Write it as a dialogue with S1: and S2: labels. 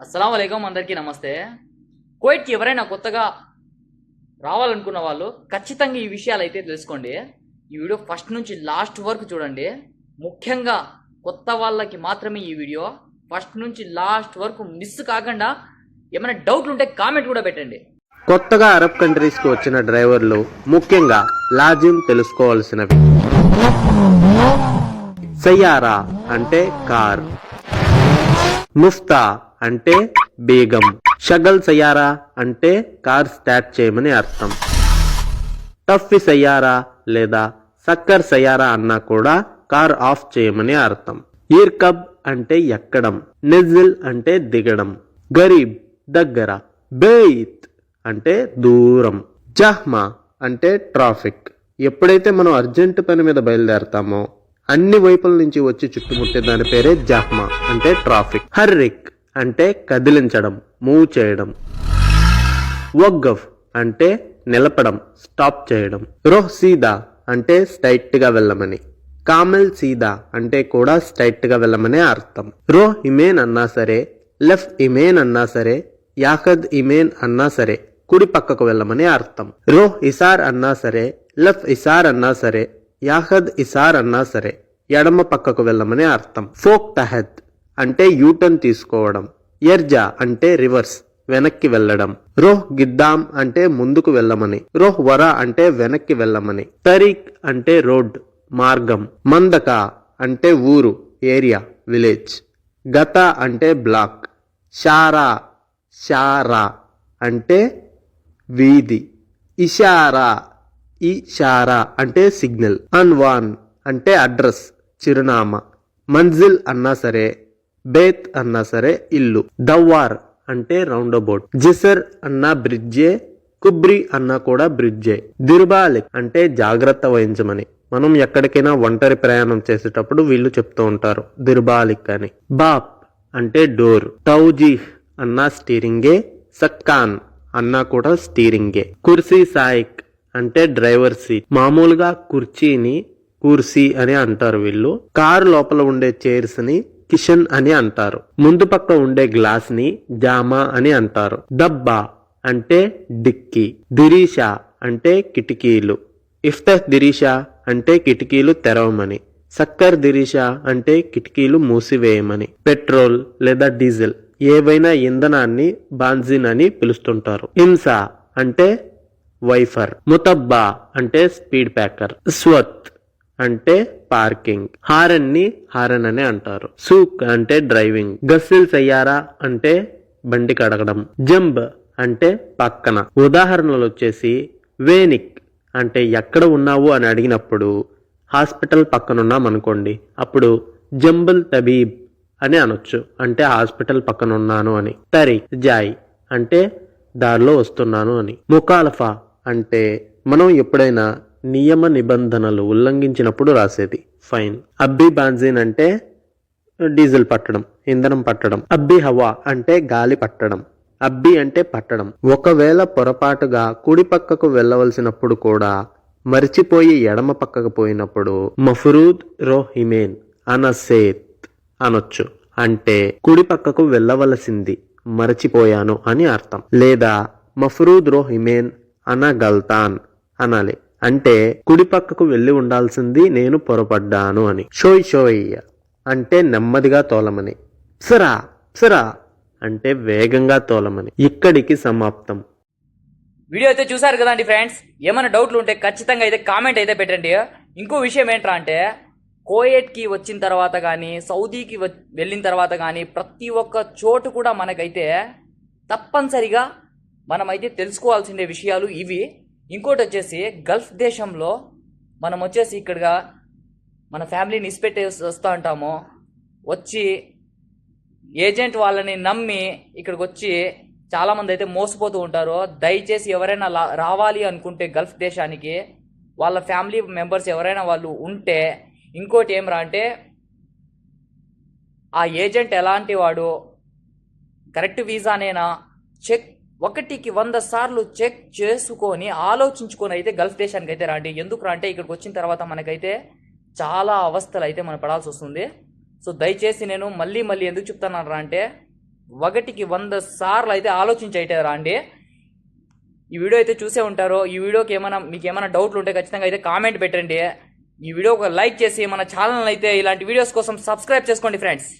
S1: అస్సలం అయికం అందరికీ నమస్తే. కోయిట్కి ఎవరైనా కొత్తగా రావాలనుకున్న వాళ్ళు ఖచ్చితంగా ఈ విషయాలు అయితే తెలుసుకోండి. ఈ వీడియో ఫస్ట్ నుంచి లాస్ట్ వరకు చూడండి. ముఖ్యంగా కొత్త వాళ్ళకి మాత్రమే ఈ వీడియో. ఫస్ట్ నుంచి లాస్ట్ వరకు మిస్ కాకుండా ఏమైనా డౌట్లు ఉంటే కామెంట్ కూడా పెట్టండి.
S2: కొత్తగా అరబ్ కంట్రీస్కి వచ్చిన డ్రైవర్లు ముఖ్యంగా లాజిం తెలుసుకోవాల్సినవి సయ్యారా అంటే కార్. ముఫ్తా అంటే బేగం. షగల్ సయ్యారా అంటే కార్ స్టార్ట్ చేయమని అర్థం. టఫ్ఫి సయారా లేదా సక్కర్ సయారా అన్నా కూడా కార్ ఆఫ్ చేయమని అర్థం. ఈర్కబ్ అంటే ఎక్కడం. నెజిల్ అంటే దిగడం. గరీబ్ దగ్గర. బేయిత్ అంటే దూరం. జహ్మా అంటే ట్రాఫిక్. ఎప్పుడైతే మనం అర్జెంట్ పని మీద బయలుదేరతామో అన్ని వైపుల నుంచి వచ్చి చుట్టుముట్టే దాని పేరే జహ్మా అంటే ట్రాఫిక్. హర్రిక్ అంటే కదిలించడం మూవ్ చేయడం. వగ్గఫ్ అంటే నిలపడం స్టాప్ చేయడం. రోహ్ సీదా అంటే స్ట్రైట్గా వెళ్ళమని. కామెల్ సీదా అంటే కూడా స్ట్రైట్గా వెళ్ళమనే అర్థం. రోహ్ ఇమేన్ అన్నా సరే లెఫ్ట్ ఇమేన్ అన్నా సరే యాకద్ ఇమేన్ అన్నా సరే కుడి పక్కకు వెళ్ళమని అర్థం. రోహ్ ఇసార్ అన్నా సరే లెఫ్ట్ ఇసార్ అన్నా సరే యాహద్ ఇసార్ అన్నా సరే ఎడమ పక్కకు వెళ్ళమని అర్థం. ఫోక్ తహద్ అంటే యూటర్న్ తీసుకోవడం. ఎర్జా అంటే రివర్స్ వెనక్కి వెళ్ళడం. రోహ్ గిద్దాం అంటే ముందుకు వెళ్ళమని. రోహ్ వరా అంటే వెనక్కి వెళ్ళమని. తరీక్ అంటే రోడ్ మార్గం. మందక అంటే ఊరు ఏరియా విలేజ్. గత అంటే బ్లాక్. షారా షారా అంటే వీధి. ఇషారా ఇషారా అంటే సిగ్నల్. అన్వాన్ అంటే అడ్రస్ చిరునామా. మంజిల్ అన్నా సరే బేత్ అన్నా సరే ఇల్లు. దవ్వార్ అంటే రౌండ్ అబౌట్ జిసర్ అన్న బ్రిడ్జే కుబ్రి అన్నా కూడా బ్రిడ్జే. దిర్బాలిక్ అంటే జాగ్రత్త వహించమని. మనం ఎక్కడికైనా ఒంటరి ప్రయాణం చేసేటప్పుడు వీళ్ళు చెప్తూ ఉంటారు దిర్బాలిక్ అని. బాప్ అంటే డోర్. తౌజీహ్ అన్నా స్టీరింగే సక్కాన్ అన్నా కూడా స్టీరింగే. కుర్సీ సాయిక్ అంటే డ్రైవర్ సీట్. మామూలుగా కుర్చీని కుర్సీ అని అంటారు వీళ్ళు. కారు లోపల ఉండే చైర్స్ని కిషన్ అని అంటారు. ముందు పక్క ఉండే గ్లాస్ని జామా అని అంటారు. దబ్బా అంటే డిక్కీ దిరీషా అంటే కిటికీలు. ఇఫ్తహ్ దిరీషా అంటే కిటికీలు తెరవమని. సక్కర్ దిరీషా అంటే కిటికీలు మూసివేయమని. పెట్రోల్ లేదా డీజిల్ ఏవైనా ఇంధనాన్ని బాన్జిన్ అని పిలుస్తుంటారు. హింసా అంటే వైఫర్. ముతబ్బా అంటే స్పీడ్ ప్యాకర్ స్వత్ అంటే పార్కింగ్. హారన్ని హారన్ అని అంటారు. సూక్ అంటే డ్రైవింగ్. గస్సిల్ సయ్యారా అంటే బండి కడగడం. జంబ్ అంటే పక్కన. ఉదాహరణలు వచ్చేసి వేనిక్ అంటే ఎక్కడ ఉన్నావు అని అడిగినప్పుడు హాస్పిటల్ పక్కనున్నాం అనుకోండి అప్పుడు జంబుల్ తబీబ్ అని అనొచ్చు. అంటే హాస్పిటల్ పక్కన ఉన్నాను అని. తరి జాయ్ అంటే దారిలో వస్తున్నాను అని. ముఖాలఫా అంటే మనం ఎప్పుడైనా నియమ నిబంధనలు ఉల్లంఘించినప్పుడు రాసేది. ఫైన్ అబ్బి బాన్జిన్ అంటే డీజిల్ పట్టడం ఇంధనం పట్టడం. అబ్బి హవా అంటే గాలి పట్టడం. అబ్బి అంటే పట్టడం. ఒకవేళ పొరపాటుగా కుడి పక్కకు వెళ్ళవలసినప్పుడు కూడా మరిచిపోయి ఎడమ పక్కకు పోయినప్పుడు మఫరూద్ రోహిమేన్ అనసేత్ అనొచ్చు. అంటే కుడి పక్కకు వెళ్ళవలసింది మరచిపోయాను అని అర్థం. లేదా మఫరూద్ రోహిమేన్ అనగల్తాన్ అనాలి. అంటే కుడి పక్కకు వెళ్ళి ఉండాల్సింది నేను పొరపడ్డాను అని. షోయ్ షోయ్య అంటే నెమ్మదిగా తోలమని. సరా సరా అంటే వేగంగా తోలమని. ఇక్కడికి సమాప్తం.
S1: వీడియో అయితే చూసారు కదండి ఫ్రెండ్స్? ఏమైనా డౌట్లు ఉంటే ఖచ్చితంగా అయితే కామెంట్ అయితే పెట్టండి. ఇంకో విషయం ఏంట్రా అంటే కోయేట్కి వచ్చిన తర్వాత కానీ సౌదీకి వెళ్ళిన తర్వాత కానీ ప్రతి ఒక్క చోటు కూడా మనకైతే తప్పనిసరిగా మనమైతే తెలుసుకోవాల్సిన విషయాలు ఇవి. ఇంకోటి వచ్చేసి గల్ఫ్ దేశంలో మనం వచ్చేసి ఇక్కడగా మన ఫ్యామిలీని ఇసిపెట్టేసి వస్తూ ఉంటాము. వచ్చి ఏజెంట్ వాళ్ళని నమ్మి ఇక్కడికి వచ్చి చాలామంది అయితే మోసపోతూ ఉంటారు. దయచేసి ఎవరైనా లా- రావాలి అనుకుంటే గల్ఫ్ దేశానికి వాళ్ళ ఫ్యామిలీ మెంబర్స్ ఎవరైనా వాళ్ళు ఉంటే ఇంకోటి ఏమరా అంటే ఆ ఏజెంట్ ఎలాంటి వాడు కరెక్ట్ వీసానేనా చెక్ ఒకటికి వంద సార్లు చెక్ చేసుకొని ఆలోచించుకొని అయితే గల్ఫ్ దేశానికి అయితే రండి. ఎందుకు రా అంటే ఇక్కడికి వచ్చిన తర్వాత మనకైతే చాలా అవస్థలు అయితే మనం పడాల్సి వస్తుంది. సో దయచేసి నేను మళ్ళీ మళ్ళీ ఎందుకు చెప్తాను రా అంటే ఒకటికి వంద సార్లు అయితే ఆలోచించి అయితే రండి. ఈ వీడియో అయితే చూసే ఉంటారో. ఈ వీడియోకి ఏమైనా మీకు ఏమైనా డౌట్లు ఉంటే ఖచ్చితంగా అయితే కామెంట్ పెట్టండి. ఈ వీడియో ఒక లైక్ చేసి మన ఛానల్ అయితే ఇలాంటి వీడియోస్ కోసం సబ్స్క్రైబ్ చేసుకోండి ఫ్రెండ్స్.